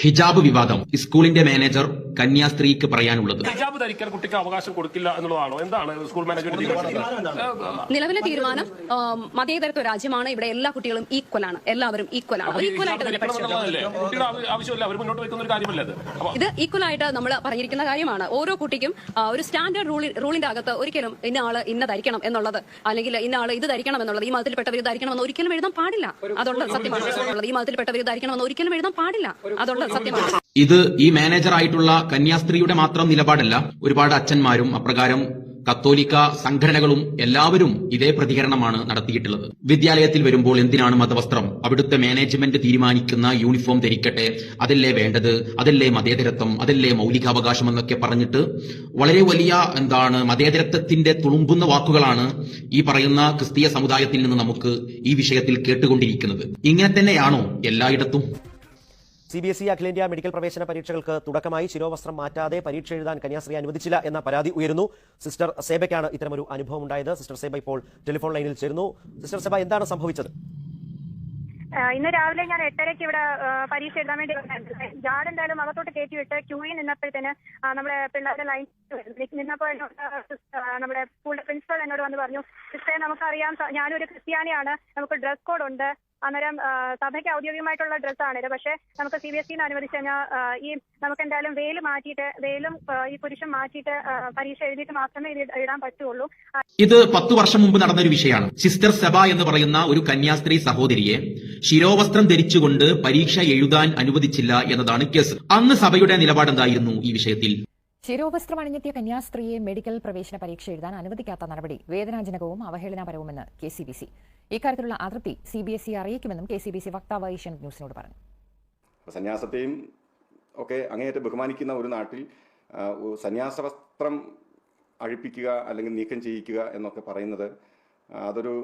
ഹിജാബ് വിവാദം. സ്കൂളിന്റെ മാനേജർ കന്യാസ്ത്രീക്ക് പറയാനുള്ളത്. ഹിജാബ് ധരിക്കാൻ കുട്ടിക്ക് അവകാശം കൊടുക്കില്ല എന്നുള്ളതാണോ? എന്താണ് സ്കൂൾ മാനേജ്മെന്റ് നിലവിലെ തീരുമാനം മതേതരത്വ രാജ്യമാണ്. ഇവിടെ എല്ലാ കുട്ടികളും ഈക്വൽ ആണ്. എല്ലാവരും ഈക്വൽ ആണ്. ഈക്വൽ ആയിട്ട് ആവശ്യമില്ല. അവർ മുന്നോട്ട് വെക്കുന്ന ഒരു കാര്യമല്ല ഇത് ഇത് ഈക്വൽ ആയിട്ട് നമ്മൾ പറഞ്ഞിരിക്കുന്ന കാര്യമാണ്. ഓരോ കുട്ടിക്കും ഒരു സ്റ്റാൻഡേർഡ് റൂളി റൂളിന്റെ അകത്ത് ഒരിക്കലും ഇന്ന ആൾ ഇന്ന ധരിക്കണം എന്നുള്ളത് അല്ലെങ്കിൽ ഇന്ന ആൾ ഇത് ധരിക്കണം എന്നുള്ളത് ഈ മതത്തിൽപ്പെട്ടവർ ധരിക്കണം ധരിക്കണമെന്ന് ഒരിക്കലും എഴുതാൻ പാടില്ല. അതുകൊണ്ട് സത്യമാണ്. ഈ മതത്തിൽപ്പെട്ടവർ ധരിക്കണം ധരിക്കണമെന്ന് ഒരിക്കലും എഴുതാൻ പാടില്ല. അതുകൊണ്ട് ഇത് ഈ മാനേജർ ആയിട്ടുള്ള കന്യാസ്ത്രീയുടെ മാത്രം നിലപാടല്ല ഒരുപാട് അച്ഛന്മാരും അപ്രകാരം കത്തോലിക്ക സംഘടനകളും എല്ലാവരും ഇതേ പ്രതികരണമാണ് നടത്തിയിട്ടുള്ളത്. വിദ്യാലയത്തിൽ വരുമ്പോൾ എന്തിനാണ് മതവസ്ത്രം? അവിടുത്തെ മാനേജ്മെന്റ് തീരുമാനിക്കുന്ന യൂണിഫോം ധരിക്കട്ടെ അതല്ലേ വേണ്ടത് അതല്ലേ മതേതരത്വം അതല്ലേ മൗലികാവകാശം എന്നൊക്കെ പറഞ്ഞിട്ട് വളരെ വലിയ എന്താണ് മതേതരത്വത്തിന്റെ തുളുമ്പുന്ന വാക്കുകളാണ് ഈ പറയുന്ന ക്രിസ്തീയ സമുദായത്തിൽ നിന്ന് നമുക്ക് ഈ വിഷയത്തിൽ കേട്ടുകൊണ്ടിരിക്കുന്നത്. ഇങ്ങനെ തന്നെയാണോ എല്ലായിടത്തും? സി ബി എസ് ഇ അഖിലേന്ത്യാ മെഡിക്കൽ പ്രവേശന പരീക്ഷകൾക്ക് തുടക്കമായി ശിരോവസ്ത്രം മാറ്റാതെ പരീക്ഷ എഴുതാൻ കന്യാസ്ത്രീ അനുവദിച്ചില്ല എന്ന പരാതി ഉയരുന്നു. സിസ്റ്റർ സേബയ്ക്കാണ് ഇത്തരമൊരു അനുഭവം ഉണ്ടായത്. സിസ്റ്റർ സേബ ഇപ്പോൾ ടെലിഫോൺ ലൈനിൽ ചേരുന്നു. സിസ്റ്റർ സേബ എന്താണ് സംഭവിച്ചത്? ഇന്ന് രാവിലെ ഞാൻ എട്ടരയ്ക്ക് ഇവിടെ പരീക്ഷ എഴുതാൻ വേണ്ടി വന്നായിരുന്നു ജാഡ് എന്തായാലും അകത്തോട്ട് കയറ്റി വിട്ട് ക്യൂയിൽ നിന്നപ്പോഴത്തേന് നമ്മുടെ പിള്ളേരുടെ ലൈൻ നിന്നപ്പോൾ നമ്മുടെ സ്കൂളിലെ പ്രിൻസിപ്പൽ എന്നോട് വന്ന് പറഞ്ഞു സിസ്റ്ററെ നമുക്കറിയാം ഞാനൊരു ക്രിസ്ത്യാനിയാണ്. നമുക്ക് ഡ്രസ് കോഡ് ഉണ്ട്. അന്നേരം സഭയ്ക്ക് ഔദ്യോഗികമായിട്ടുള്ള ഡ്രസ്സാണിത്. പക്ഷേ നമുക്ക് സി ബി എസ് സിന്ന് അനുവദിച്ചു കഴിഞ്ഞാൽ ഈ നമുക്ക് എന്തായാലും വെയിൽ മാറ്റിയിട്ട് വെയിലും ഈ പുരുഷൻ മാറ്റിയിട്ട് പരീക്ഷ എഴുതിയിട്ട് മാത്രമേ ഇത് എഴുതാൻ പറ്റുള്ളൂ. ഇത് പത്തു വർഷം മുമ്പ് നടന്ന ഒരു വിഷയമാണ്. സിസ്റ്റർ സഭ എന്ന് പറയുന്ന ഒരു കന്യാസ്ത്രീ സഹോദരിയെ ശിരോവസ്ത്രം ധരിച്ചുകൊണ്ട് പരീക്ഷ എഴുതാൻ അനുവദിച്ചില്ല എന്നതാണ് കേസ്. അന്ന് സഭയുടെ നിലപാടെന്തായിരുന്നു ഈ വിഷയത്തിൽ? ശിരോവസ്ത്രം അണിഞ്ഞെത്തിയ കന്യാസ്ത്രീയെ മെഡിക്കൽ പ്രവേശന പരീക്ഷ എഴുതാൻ അനുവദിക്കാത്ത നടപടി വേദനാജനകവും അവഹേളനപരവുമെന്ന് കെ സി ബി സി. ഇക്കാര്യത്തിലുള്ള അതൃപ്തി സി ബി എസ് ഇ അറിയിക്കുമെന്നും കെ സി ബി സി വക്താവ് ഏഷ്യൻ ന്യൂസിനോട് പറഞ്ഞു. സന്യാസത്തെയും ഒക്കെ അങ്ങേയറ്റം ബഹുമാനിക്കുന്ന ഒരു നാട്ടിൽ സന്യാസ വസ്ത്രം അഴിപ്പിക്കുക അല്ലെങ്കിൽ നീക്കം ചെയ്യിക്കുക എന്നൊക്കെ പറയുന്നത് അതൊരു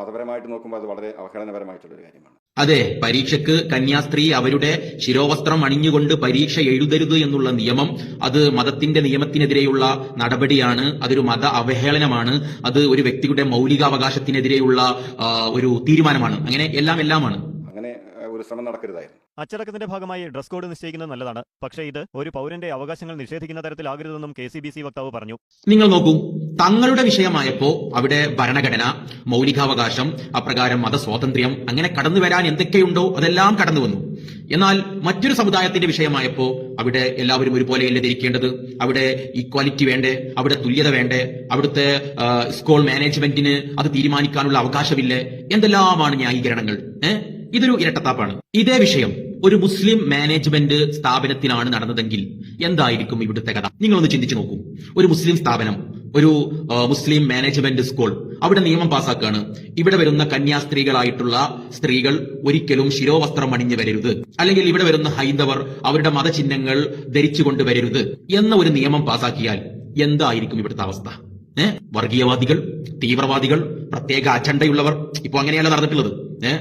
മതപരമായിട്ട് നോക്കുമ്പോൾ അത് വളരെ അവഹേളനപരമായിട്ടുള്ളൊരു കാര്യമാണ്. അതെ പരീക്ഷയ്ക്ക് കന്യാസ്ത്രീ അവരുടെ ശിരോവസ്ത്രം അണിഞ്ഞുകൊണ്ട് പരീക്ഷ എഴുതരുത് എന്നുള്ള നിയമം അത് മതത്തിന്റെ നിയമത്തിനെതിരെയുള്ള നടപടിയാണ് അതൊരു മത അവഹേളനമാണ് അത് ഒരു വ്യക്തിയുടെ മൗലികാവകാശത്തിനെതിരെയുള്ള ഒരു തീരുമാനമാണ്. അങ്ങനെ എല്ലാം എല്ലാമാണ്. ഒരു ശ്രമം നടക്കരുതായിരുന്നു. അച്ചടക്കത്തിന്റെ ഭാഗമായി ഡ്രസ് കോഡ് നിശ്ചയിക്കുന്നത് നല്ലതാണ്. പക്ഷേ ഇത് ഒരു പൗരന്റെ അവകാശങ്ങൾ നിഷേധിക്കുന്ന തരത്തിലാകരുതെന്നും കെ സി ബി സി വക്താവ് പറഞ്ഞു. നിങ്ങൾ നോക്കൂ തങ്ങളുടെ വിഷയമായപ്പോ അവിടെ ഭരണഘടന മൗലികാവകാശം അപ്രകാരം മതസ്വാതന്ത്ര്യം അങ്ങനെ കടന്നു വരാൻ എന്തൊക്കെയുണ്ടോ അതെല്ലാം കടന്നു വന്നു. എന്നാൽ മറ്റൊരു സമുദായത്തിന്റെ വിഷയമായപ്പോ അവിടെ എല്ലാവരും ഒരുപോലെയല്ലേ ധരിക്കേണ്ടത് അവിടെ ഇക്വാലിറ്റി വേണ്ടേ? അവിടെ തുല്യത വേണ്ടേ? അവിടുത്തെ സ്കൂൾ മാനേജ്മെന്റിന് അത് തീരുമാനിക്കാനുള്ള അവകാശമില്ലേ? എന്തെല്ലാമാണ് ന്യായീകരണങ്ങൾ? ഏഹ് ഇതൊരു ഇരട്ടത്താപ്പാണ്. ഇതേ വിഷയം ഒരു മുസ്ലിം മാനേജ്മെന്റ് സ്ഥാപനത്തിലാണ് നടന്നതെങ്കിൽ എന്തായിരിക്കും ഇവിടുത്തെ കഥ? നിങ്ങളൊന്ന് ചിന്തിച്ചു നോക്കൂ. ഒരു മുസ്ലിം സ്ഥാപനം ഒരു മുസ്ലിം മാനേജ്മെന്റ് സ്കൂൾ അവിടെ നിയമം പാസാക്കുകയാണ് ഇവിടെ വരുന്ന കന്യാസ്ത്രീകളായിട്ടുള്ള സ്ത്രീകൾ ഒരിക്കലും ശിരോവസ്ത്രം അണിഞ്ഞു വരരുത്. അല്ലെങ്കിൽ ഇവിടെ വരുന്ന ഹൈന്ദവർ അവരുടെ മതചിഹ്നങ്ങൾ ധരിച്ചുകൊണ്ട് വരരുത് എന്ന ഒരു നിയമം പാസാക്കിയാൽ എന്തായിരിക്കും ഇവിടുത്തെ അവസ്ഥ? ഏഹ് വർഗീയവാദികൾ തീവ്രവാദികൾ പ്രത്യേക അജണ്ടയുള്ളവർ. ഇപ്പൊ അങ്ങനെയല്ല നടന്നിട്ടുള്ളത്. ഏഹ്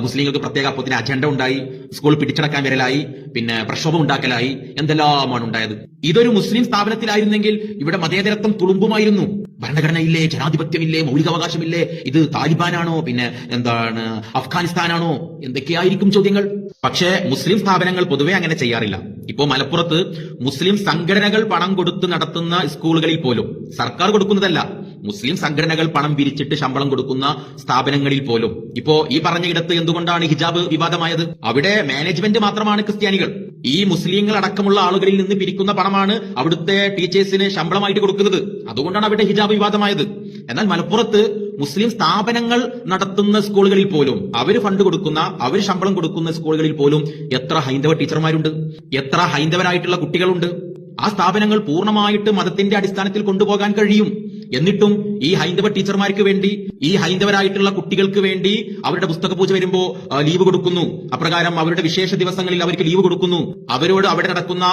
മുസ്ലിങ്ങൾക്ക് പ്രത്യേക അപ്പത്തിന് അജണ്ട ഉണ്ടായി. സ്കൂൾ പിടിച്ചടക്കാൻ വരലായി. പിന്നെ പ്രക്ഷോഭം ഉണ്ടാക്കലായി. എന്തെല്ലാമാണ് ഉണ്ടായത്? ഇതൊരു മുസ്ലിം സ്ഥാപനത്തിലായിരുന്നെങ്കിൽ ഇവിടെ മതേതരത്വം തുളുമ്പുമായിരുന്നു. ഭരണഘടനയില്ലേ ജനാധിപത്യമില്ലേ മൗലികാവകാശമില്ലേ ഇത് താലിബാനാണോ? പിന്നെ എന്താണ് അഫ്ഗാനിസ്ഥാനാണോ? എന്തൊക്കെയായിരിക്കും ചോദ്യങ്ങൾ? പക്ഷേ മുസ്ലിം സ്ഥാപനങ്ങൾ പൊതുവെ അങ്ങനെ ചെയ്യാറില്ല. ഇപ്പോ മലപ്പുറത്ത് മുസ്ലിം സംഘടനകൾ പണം കൊടുത്ത് നടത്തുന്ന സ്കൂളുകളിൽ പോലും സർക്കാർ കൊടുക്കുന്നതല്ല. മുസ്ലിം സംഘടനകൾ പണം പിരിച്ചിട്ട് ശമ്പളം കൊടുക്കുന്ന സ്ഥാപനങ്ങളിൽ പോലും. ഇപ്പോ ഈ പറഞ്ഞ ഇടത്ത് എന്തുകൊണ്ടാണ് ഹിജാബ് വിവാദമായത്? അവിടെ മാനേജ്മെന്റ് മാത്രമാണ് ക്രിസ്ത്യാനികൾ. ഈ മുസ്ലിങ്ങൾ അടക്കമുള്ള ആളുകളിൽ നിന്ന് പിരിക്കുന്ന പണമാണ് അവിടുത്തെ ടീച്ചേഴ്സിന് ശമ്പളമായിട്ട് കൊടുക്കുന്നത്. അതുകൊണ്ടാണ് അവിടെ ഹിജാബ് വിവാദമായത്. എന്നാൽ മലപ്പുറത്ത് മുസ്ലിം സ്ഥാപനങ്ങൾ നടത്തുന്ന സ്കൂളുകളിൽ പോലും അവർ ഫണ്ട് കൊടുക്കുന്ന അവർ ശമ്പളം കൊടുക്കുന്ന സ്കൂളുകളിൽ പോലും എത്ര ഹൈന്ദവ ടീച്ചർമാരുണ്ട്? എത്ര ഹൈന്ദവരായിട്ടുള്ള കുട്ടികളുണ്ട്? ആ സ്ഥാപനങ്ങൾ പൂർണമായിട്ട് മതത്തിന്റെ അടിസ്ഥാനത്തിൽ കൊണ്ടുപോകാൻ കഴിയും. എന്നിട്ടും ഈ ഹൈന്ദവ ടീച്ചർമാർക്ക് വേണ്ടി ഈ ഹൈന്ദവരായിട്ടുള്ള കുട്ടികൾക്ക് വേണ്ടി അവരുടെ പുസ്തക പൂജ വരുമ്പോ ലീവ് കൊടുക്കുന്നു. അപ്രകാരം അവരുടെ വിശേഷ ദിവസങ്ങളിൽ അവർക്ക് ലീവ് കൊടുക്കുന്നു. അവരോട് അവിടെ നടക്കുന്ന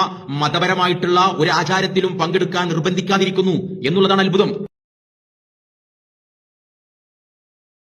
മതപരമായിട്ടുള്ള ഒരു ആചാരത്തിലും പങ്കെടുക്കാൻ നിർബന്ധിക്കാതിരിക്കുന്നു എന്നുള്ളതാണ് അത്ഭുതം.